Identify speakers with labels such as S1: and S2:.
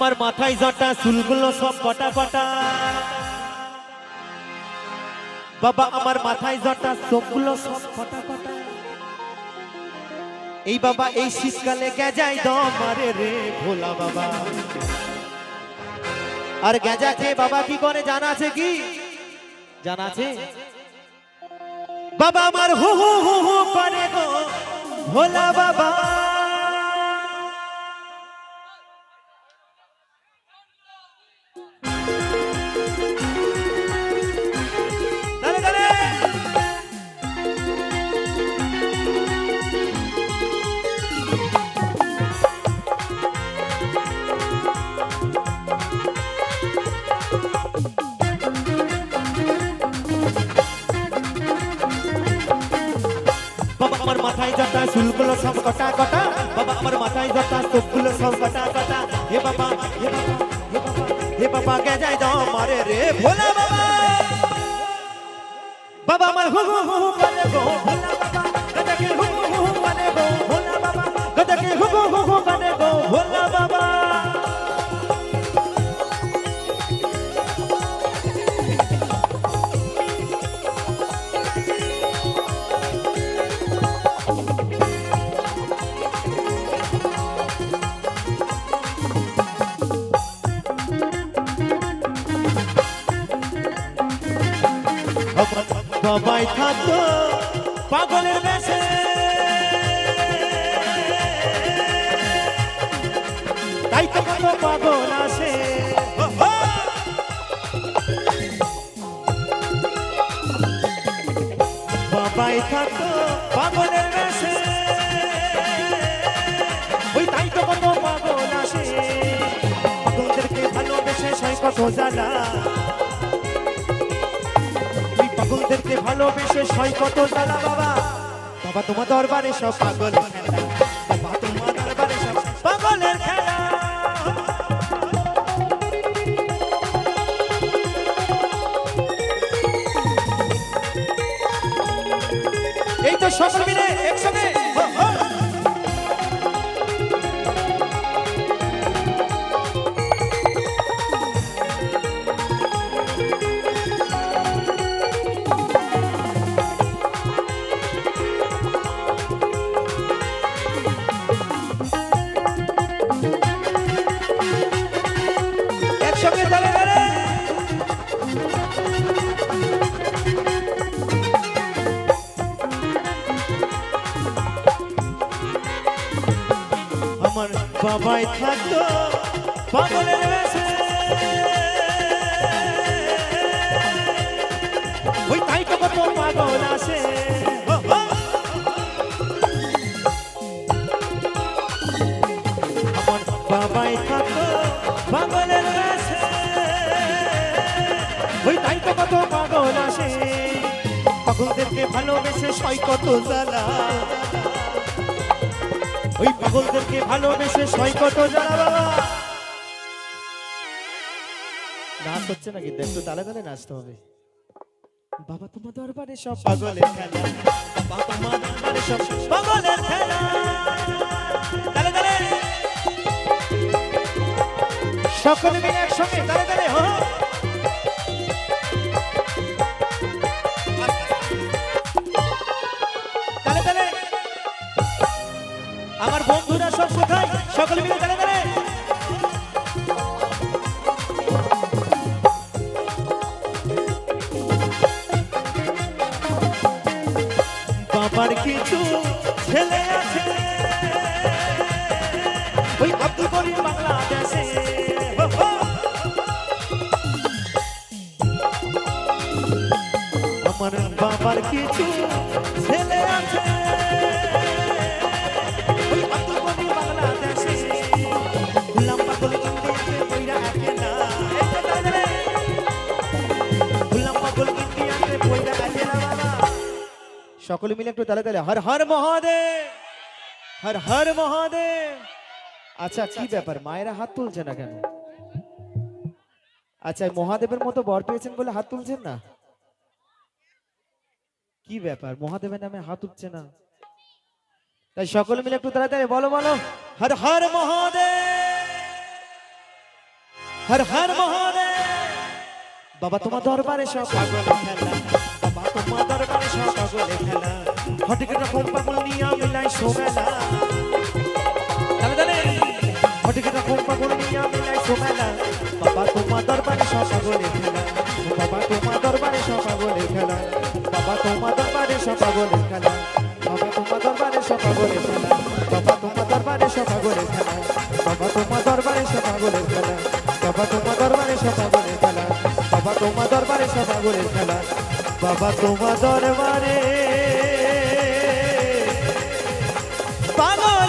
S1: আমার মাথায় জটা চুলগুলো সব কটা কটা বাবা, আমার মাথায় জটা চোখগুলো সব কটা কটা এই বাবা, এই শীতকালে গেজাই দমারে রে ভোলা বাবা। আর গেজা খেয়ে বাবা কি করে, জানা আছে কি? জানা আছে? বাবা, আমার হু হু হু হু করে গো, ভোলা বাবা। আমার মাথায় যাতা, চুলগুলো সব কটা। কটা বাবা, আমার মাথায় যাতা, চোখগুলো সব কটা। কটা হে বাবা হে বাবা হে বাবা হে বাবা কে যাই দাও মারে রে ভোলা বাবা। বাবা, আমার হু হু হু করে গো, ভোলা বাবা। বাবাই থাকতো পাগলের বেশে। তাই তো কত পাগল আসে। বাবাই থাকতো পাগলের বেশে। ওই তাই তো কত পাগল আসে। পাগলদেরকে ভালোবেসে সয় জ্বালা। পাগলদেরকে ভালোবেসে সই কত বাবা। বাবা তোমার দরবারে সব পাগল এই তো সকল মিলে বাবাই থাকতো, পাগলের বেশে। ওই তাই তো কত পাগল আসে। আমার বাবাই থাকতো, পাগলের বেশে। ওই তাই তো কত পাগল পাগলদেরকে ভালোবেসে সই কত জ্বালা। ওই পাগলদেরকে ভালোবেসে সই কত জ্বালা বাবা। নাচ হচ্ছে না কিন্তু একটু তালে তালে নাচতে হবে। বাবা তোমার দরবারে সব পাগলের খেলা। বাবা তোমার দরবারে সব পাগলের খেলা। তালে তালে। সকলে মিলে একসঙ্গে তালে তালে হো। সকলে মিলে তালে তালে বাবার কিছু ছেলে আছে। ওই আব্দুল করিম বাংলাদেশে। আমার বাবার কিছু সকলে মিলে একটু তালে তালে। হর হর মহাদেব! হর হর মহাদেব! আচ্ছা কি ব্যাপার? মায়েরা হাত তুলছে না কেন? আচ্ছা মহাদেবের মতো বর পেয়েছেন বলে হাত তুলছেন না? কি ব্যাপার? মহাদেবের নামে হাত উঠছে না। তাই সকলে মিলে একটু তাড়াতাড়ি বলো বলো। হর হর মহাদেব! হর হর মহাদেব! বাবা তোমার দরবারে সব। পাগলে খেলা। বাবা তোমার দরবারে পাগলে খেলা। হটিকেটা কম পাগল নিয়ে মিলাই সোমেলা। তাহলে তাহলে হটিকেটা কম পাগল নিয়ে মিলাই সোমেলা। বাবা তোমার দরবারে পাগলে খেলা। বাবা তোমার দরবারে পাগলে খেলা। বাবা তোমার দরবারে পাগলে খেলা। বাবা তোমার দরবারে পাগলে খেলা। বাবা তোমার দরবারে পাগলে খেলা। বাবা তোমার দরবারে পাগলে খেলা। বাবা তোমার দরবারে পাগলে খেলা। বাবা তোমার দরবারে পাগলে খেলা। বাবা তোমার দরবারে। পাগল!